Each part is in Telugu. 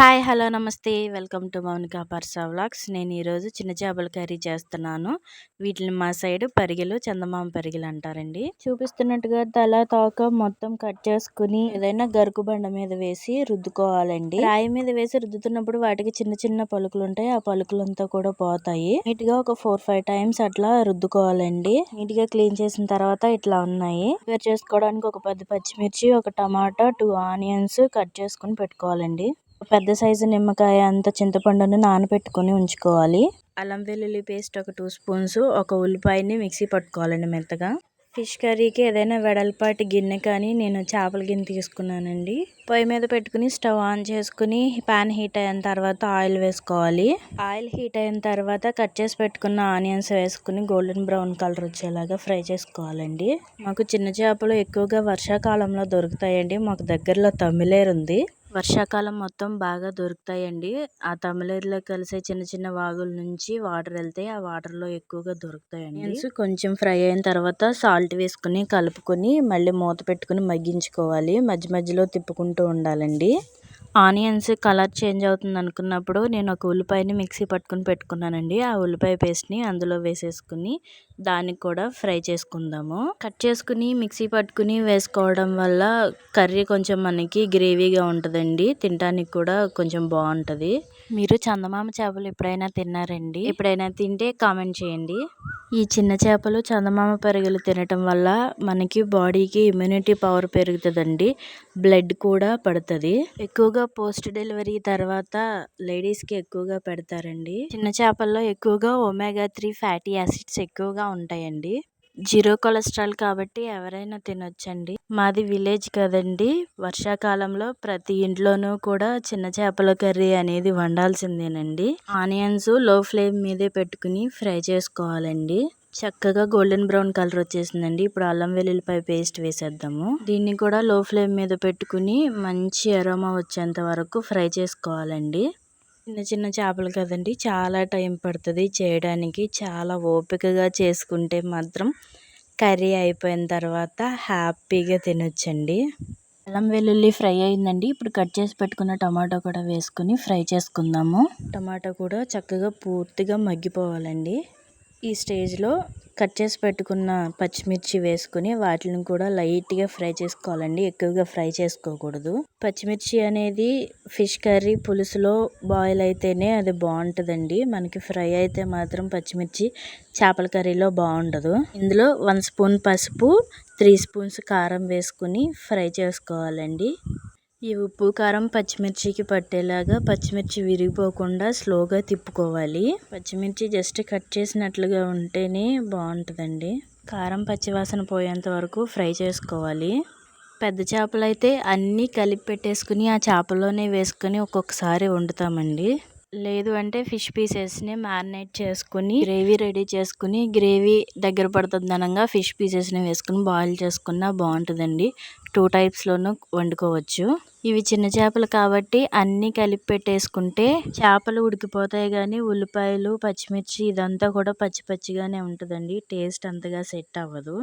హాయ్ హలో నమస్తే. Welcome to Mounika Parsa vlogs. నేను ఈరోజు చిన్న చేపల కర్రీ చేస్తున్నాను. వీటిని మా సైడ్ పరిగెలు చందమామ పరిగెలు అంటారండి. చూపిస్తున్నట్టుగా తల తోక మొత్తం కట్ చేసుకుని ఏదైనా గరుకు బండ మీద వేసి రుద్దుకోవాలండి. రాయి మీద వేసి రుద్దుతున్నప్పుడు వాటికి చిన్న చిన్న పలుకులు ఉంటాయి. ఆ పలుకులంతా కూడా పోతాయి. నీట్గా ఒక ఫోర్ ఫైవ్ టైమ్స్ అట్లా రుద్దుకోవాలండి. నీట్గా క్లీన్ చేసిన తర్వాత ఇట్లా ఉన్నాయి. ప్రిపేర్ చేసుకోవడానికి ఒక పది పచ్చిమిర్చి ఒక టమాటా టూ ఆనియన్స్ కట్ చేసుకుని పెట్టుకోవాలండి. పెద్ద సైజు నిమ్మకాయ అంత చింతపండును నానబెట్టుకొని ఉంచుకోవాలి. అల్లం వెల్లుల్లి పేస్ట్ ఒక టూ స్పూన్స్ ఒక ఉల్లిపాయని మిక్సీ పట్టుకోవాలండి మెత్తగా. ఫిష్ కర్రీకి ఏదైనా వెడల్పాటి గిన్నె కానీ నేను చేపల గిన్నె తీసుకున్నానండి. పొయ్యి మీద పెట్టుకుని స్టవ్ ఆన్ చేసుకుని పాన్ హీట్ అయిన తర్వాత ఆయిల్ వేసుకోవాలి. ఆయిల్ హీట్ అయిన తర్వాత కట్ చేసి పెట్టుకున్న ఆనియన్స్ వేసుకుని గోల్డెన్ బ్రౌన్ కలర్ వచ్చేలాగా ఫ్రై చేసుకోవాలండి. మాకు చిన్న చేపలు ఎక్కువగా వర్షాకాలంలో దొరుకుతాయండి. మాకు దగ్గరలో తమిళేరు ఉంది వర్షాకాలం మొత్తం బాగా దొరుకుతాయండి. ఆ తమిళేరులో కలిసే చిన్న చిన్న వాగుల నుంచి వాటర్ వెళ్తాయి. ఆ వాటర్లో ఎక్కువగా దొరుకుతాయండి. కొంచెం ఫ్రై అయిన తర్వాత సాల్ట్ వేసుకుని కలుపుకొని మళ్ళీ మూత పెట్టుకుని మగ్గించుకోవాలి. మధ్య మధ్యలో తిప్పుకుంటూ ఉండాలండి. ఆనియన్స్ కలర్ చేంజ్ అవుతుంది అనుకున్నప్పుడు నేను ఒక ఉల్లిపాయని మిక్సీ పట్టుకుని పెట్టుకున్నానండి. ఆ ఉల్లిపాయ పేస్ట్ని అందులో వేసేసుకుని దాన్ని కూడా ఫ్రై చేసుకుందాము. కట్ చేసుకుని మిక్సీ పట్టుకుని వేసుకోవడం వల్ల కర్రీ కొంచెం మనకి గ్రేవీగా ఉంటుందండి. తినడానికి కూడా కొంచెం బాగుంటుంది. మీరు చందమామ చేపలు ఎప్పుడైనా తిన్నారండి? ఎప్పుడైనా తింటే కామెంట్ చేయండి. ఈ చిన్న చేపలు చందమామ పెరుగులు తినటం వల్ల మనకి బాడీకి ఇమ్యూనిటీ పవర్ పెరుగుతుందండి. బ్లడ్ కూడా పడుతుంది. ఎక్కువగా పోస్ట్ డెలివరీ తర్వాత లేడీస్కి ఎక్కువగా పెడతారండి. చిన్న చేపల్లో ఎక్కువగా ఒమేగా త్రీ ఫ్యాటీ యాసిడ్స్ ఎక్కువగా ఉంటాయండి. జీరో కొలెస్ట్రాల్ కాబట్టి ఎవరైనా తినొచ్చండి. మాది విలేజ్ కదండి. వర్షాకాలంలో ప్రతి ఇంట్లోనూ కూడా చిన్న చేపల కర్రీ అనేది వండాల్సిందేనండి. ఆనియన్స్లో ఫ్లేమ్ మీదే పెట్టుకుని ఫ్రై చేసుకోవాలండి. చక్కగా గోల్డెన్ బ్రౌన్ కలర్ వచ్చేసిందండి. ఇప్పుడు అల్లం వెల్లుల్లిపాయ పేస్ట్ వేసేద్దాము. దీన్ని కూడా లో ఫ్లేమ్ మీద పెట్టుకుని మంచి అరోమా వచ్చేంత వరకు ఫ్రై చేసుకోవాలండి. చిన్న చిన్న చేపలు కదండి. చాలా టైం పడుతుంది చేయడానికి. చాలా ఓపికగా చేసుకుంటే మాత్రం కర్రీ అయిపోయిన తర్వాత హ్యాపీగా తినొచ్చండి. అల్లం వెల్లుల్లి ఫ్రై అయిందండి. ఇప్పుడు కట్ చేసి పెట్టుకున్న టమాటో కూడా వేసుకుని ఫ్రై చేసుకుందాము. టమాటో కూడా చక్కగా పూర్తిగా మగ్గిపోవాలండి. ఈ స్టేజ్లో కట్ చేసి పెట్టుకున్న పచ్చిమిర్చి వేసుకుని వాటిని కూడా లైట్గా ఫ్రై చేసుకోవాలండి. ఎక్కువగా ఫ్రై చేసుకోకూడదు. పచ్చిమిర్చి అనేది ఫిష్ కర్రీ పులుసులో బాయిల్ అయితేనే అది బాగుంటుందండి. మనకి ఫ్రై అయితే మాత్రం పచ్చిమిర్చి చేపల కర్రీలో బాగుండదు. ఇందులో వన్ స్పూన్ పసుపు త్రీ స్పూన్స్ కారం వేసుకుని ఫ్రై చేసుకోవాలండి. ఈ ఉప్పు కారం పచ్చిమిర్చికి పట్టేలాగా పచ్చిమిర్చి విరిగిపోకుండా స్లోగా తిప్పుకోవాలి. పచ్చిమిర్చి జస్ట్ కట్ చేసినట్లుగా ఉంటేనే బాగుంటుందండి. కారం పచ్చివాసన పోయేంత వరకు ఫ్రై చేసుకోవాలి. పెద్ద చేపలు అయితే అన్నీ కలిపి పెట్టేసుకుని ఆ చేపలోనే వేసుకొని ఒక్కొక్కసారి వండుతామండి. లేదు అంటే ఫిష్ పీసెస్ని మ్యారినేట్ చేసుకుని గ్రేవీ రెడీ చేసుకుని గ్రేవీ దగ్గర పడుతుంది అనగా ఫిష్ పీసెస్ని వేసుకుని బాయిల్ చేసుకున్నా బాగుంటుందండి. టూ టైప్స్లోనూ వండుకోవచ్చు. ఇవి చిన్న చేపలు కాబట్టి అన్నీ కలిపి పెట్టేసుకుంటే చేపలు ఉడికిపోతాయి కానీ ఉల్లిపాయలు పచ్చిమిర్చి ఇదంతా కూడా పచ్చి పచ్చిగానే ఉంటుందండి. టేస్ట్ అంతగా సెట్ అవ్వదు.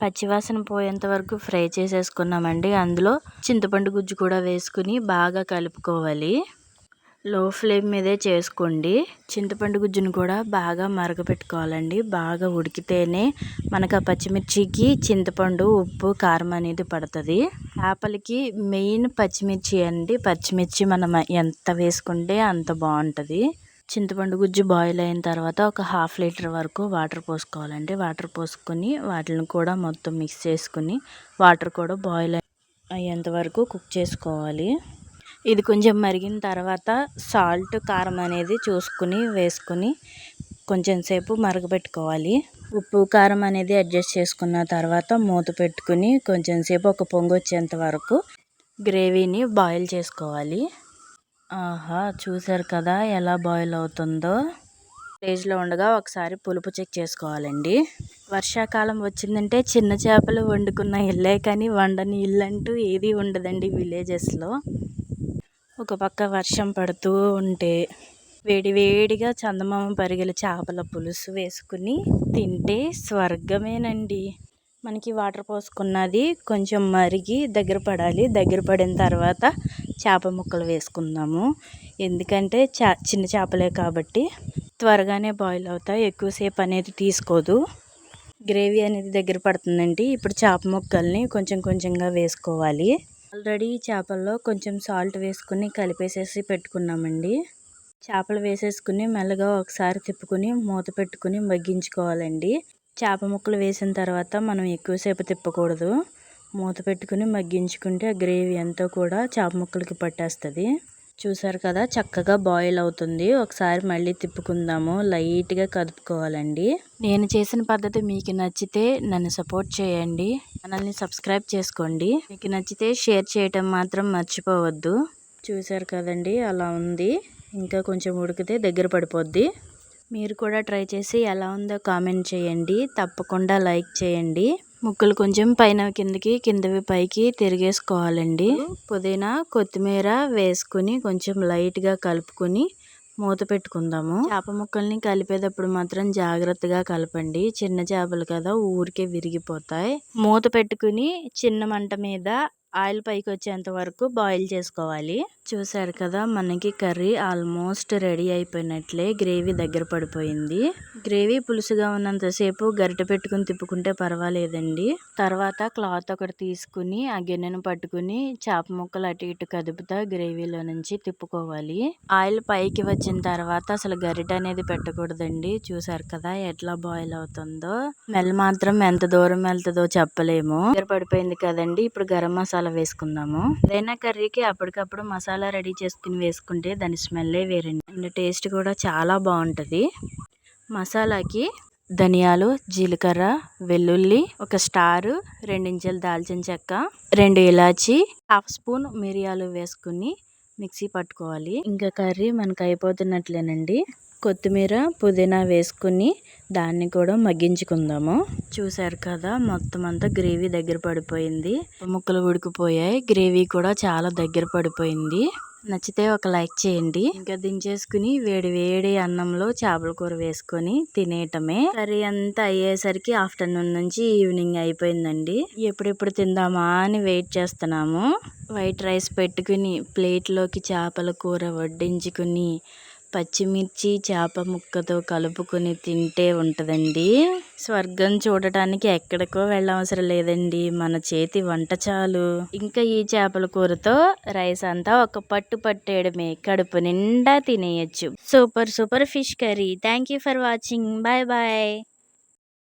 పచ్చివాసన పోయేంత వరకు ఫ్రై చేసేసుకున్నామండి. అందులో చింతపండు గుజ్జు కూడా వేసుకుని బాగా కలుపుకోవాలి. లో ఫ్లేమ్ మీదే చేసుకోండి. చింతపండు గుజ్జును కూడా బాగా మరగపెట్టుకోవాలండి. బాగా ఉడికితేనే మనకు ఆ పచ్చిమిర్చికి చింతపండు ఉప్పు కారం అనేది పడుతుంది. చేపలకి మెయిన్ పచ్చిమిర్చి అండి. పచ్చిమిర్చి మనం ఎంత వేసుకుంటే అంత బాగుంటుంది. చింతపండు గుజ్జు బాయిల్ అయిన తర్వాత ఒక హాఫ్ లీటర్ వరకు వాటర్ పోసుకోవాలండి. వాటర్ పోసుకొని వాటిని కూడా మొత్తం మిక్స్ చేసుకుని వాటర్ కూడా బాయిల్ అయ్యేంత వరకు కుక్ చేసుకోవాలి. ఇది కొంచెం మరిగిన తర్వాత సాల్ట్ కారం అనేది చూసుకుని వేసుకుని కొంచెం సేపు మరగపెట్టుకోవాలి. ఉప్పు కారం అనేది అడ్జస్ట్ చేసుకున్న తర్వాత మూత పెట్టుకుని కొంచెం సేపు ఒక పొంగు వచ్చేంత వరకు గ్రేవీని బాయిల్ చేసుకోవాలి. ఆహా చూసారు కదా ఎలా బాయిల్ అవుతుందో. స్టేజ్లో ఉండగా ఒకసారి పులుపు చెక్ చేసుకోవాలండి. వర్షాకాలం వచ్చిందంటే చిన్న చేపలు వండుకున్న ఇల్లే కానీ వండని ఇల్లు అంటూ ఏది ఉండదండి విలేజెస్లో ఒక పక్క వర్షం పడుతూ ఉంటే వేడివేడిగా చందమామ పరిగెల చేపల పులుసు వేసుకుని తింటే స్వర్గమేనండి. మనకి వాటర్ పోసుకున్నది కొంచెం మరిగి దగ్గర పడాలి. దగ్గర పడిన తర్వాత చేప ముక్కలు వేసుకుందాము. ఎందుకంటే చా చిన్న చేపలే కాబట్టి త్వరగానే బాయిల్ అవుతాయి. ఎక్కువసేపు అనేది తీసుకోదు. గ్రేవీ అనేది దగ్గర పడుతుందండి. ఇప్పుడు చేప ముక్కల్ని కొంచెం కొంచెంగా వేసుకోవాలి. ఆల్రెడీ చేపల్లో కొంచెం సాల్ట్ వేసుకుని కలిపేసేసి పెట్టుకున్నామండి. చేపలు వేసేసుకుని మెల్లగా ఒకసారి తిప్పుకుని మూత పెట్టుకుని మగ్గించుకోవాలండి. చేప ముక్కలు వేసిన తర్వాత మనం ఎక్కువసేపు తిప్పకూడదు. మూత పెట్టుకుని మగ్గించుకుంటే గ్రేవీ అంతా కూడా చేప ముక్కలకి పట్టేస్తుంది. చూసారు కదా చక్కగా బాయిల్ అవుతుంది. ఒకసారి మళ్ళీ తిప్పుకుందాము. లైట్గా కదుపుకోవాలండి. నేను చేసిన పద్ధతి మీకు నచ్చితే నన్ను సపోర్ట్ చేయండి. ఛానల్ని సబ్స్క్రైబ్ చేసుకోండి. మీకు నచ్చితే షేర్ చేయటం మాత్రం మర్చిపోవద్దు. చూసారు కదండి అలా ఉంది. ఇంకా కొంచెం ఉడికితే దగ్గర పడిపోద్ది. మీరు కూడా ట్రై చేసి ఎలా ఉందో కామెంట్ చేయండి. తప్పకుండా లైక్ చేయండి. ముక్కలు కొంచెం పైన కిందకి కిందవి పైకి తిరిగేసుకోవాలండి. పుదీనా కొత్తిమీర వేసుకుని కొంచెం లైట్గా కలుపుకొని మూత పెట్టుకుందాము. చేప ముక్కల్ని కలిపేటప్పుడు మాత్రం జాగ్రత్తగా కలపండి. చిన్న చేపలు కదా ఊరికే విరిగిపోతాయి. మూత పెట్టుకుని చిన్న మంట మీద ఆయిల్ పైకి వచ్చేంత వరకు బాయిల్ చేసుకోవాలి. చూశారు కదా మనకి కర్రీ ఆల్మోస్ట్ రెడీ అయిపోయినట్లే గ్రేవీ దగ్గర పడిపోయింది. గ్రేవీ పులుసుగా ఉన్నంతసేపు గరిట పెట్టుకుని తిప్పుకుంటే పర్వాలేదండి. తర్వాత క్లాత్ ఒకటి తీసుకుని ఆ గిన్నెను పట్టుకుని చేప ముక్కలు అటు ఇటు కదుపుతా గ్రేవీలో నుంచి తిప్పుకోవాలి. ఆయిల్ పైకి వచ్చిన తర్వాత అసలు గరిట అనేది పెట్టకూడదండి. చూసారు కదా ఎట్లా బాయిల్ అవుతుందో. మెల్ మాత్రం ఎంత దూరం వెళ్తుందో చెప్పలేము. దగ్గర పడిపోయింది కదండి ఇప్పుడు గరం మసాలా వేసుకుందాము. ఏదైనా కర్రీకి అప్పటికప్పుడు మసాలా మసాలా రెడీ చేసుకుని వేసుకుంటే దాని స్మెల్లే వేరండి. అండ్ టేస్ట్ కూడా చాలా బాగుంటుంది. మసాలాకి ధనియాలు జీలకర్ర వెల్లుల్లి ఒక స్టారు రెండించెలు దాల్చిన చెక్క రెండు ఇలాచి హాఫ్ స్పూన్ మిరియాలు వేసుకుని మిక్సీ పట్టుకోవాలి. ఇంకా కర్రీ మనకు అయిపోతున్నట్లేనండి. కొత్తిమీర పుదీనా వేసుకుని దాన్ని కూడా మగ్గించుకుందాము. చూసారు కదా మొత్తం అంతా గ్రేవీ దగ్గర పడిపోయింది. ముక్కలు ఉడికిపోయాయి. గ్రేవీ కూడా చాలా దగ్గర పడిపోయింది. నచ్చితే ఒక లైక్ చేయండి. ఇంకా దించేసుకుని వేడి వేడి అన్నంలో చేపల కూర వేసుకొని తినేయటమే. కర్రీ అంతా అయ్యేసరికి ఆఫ్టర్నూన్ నుంచి ఈవినింగ్ అయిపోయిందండి. ఎప్పుడెప్పుడు తిందామా అని వెయిట్ చేస్తున్నాము. వైట్ రైస్ పెట్టుకుని ప్లేట్లోకి చేపల కూర వడ్డించుకుని పచ్చిమిర్చి చేప ముక్కతో కలుపుకొని తింటే ఉంటుందండి. స్వర్గం చూడటానికి ఎక్కడికో వెళ్ళవసరం లేదండి. మన చేతి వంట చాలు. ఇంకా ఈ చేపల కూరతో రైస్ అంతా ఒక పట్టు పట్టేయడమే. కడుపు నిండా తినేయచ్చు. Super super fish curry. Thank you for watching. Bye bye.